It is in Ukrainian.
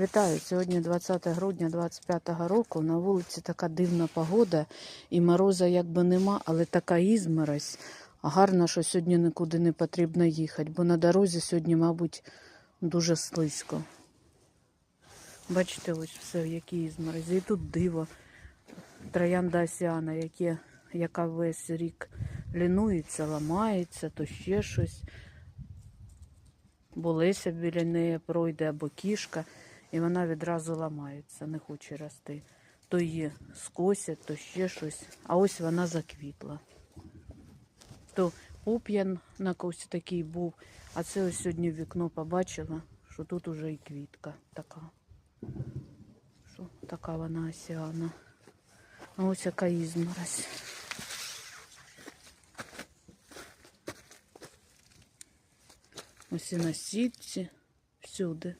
Вітаю! Сьогодні 20 грудня 25 року. На вулиці така дивна погода і мороза якби нема, але така ізморозь. Гарно, що сьогодні нікуди не потрібно їхати, бо на дорозі сьогодні, мабуть, дуже слизько. Бачите, ось все, які ізморозі. І тут диво. Троянда осяна, яке, яка весь рік лінується, ламається, то ще щось. Бо Леся біля неї пройде або кішка, і вона відразу ламається, не хоче рости. То її скосять, то ще щось. А ось вона заквітла. То пуп'ян на когось такий був, а це ось сьогодні в вікно побачила, що тут уже і квітка така. Що така вона осяна. А ось яка ізморозь. Ось і на сітці, всюди.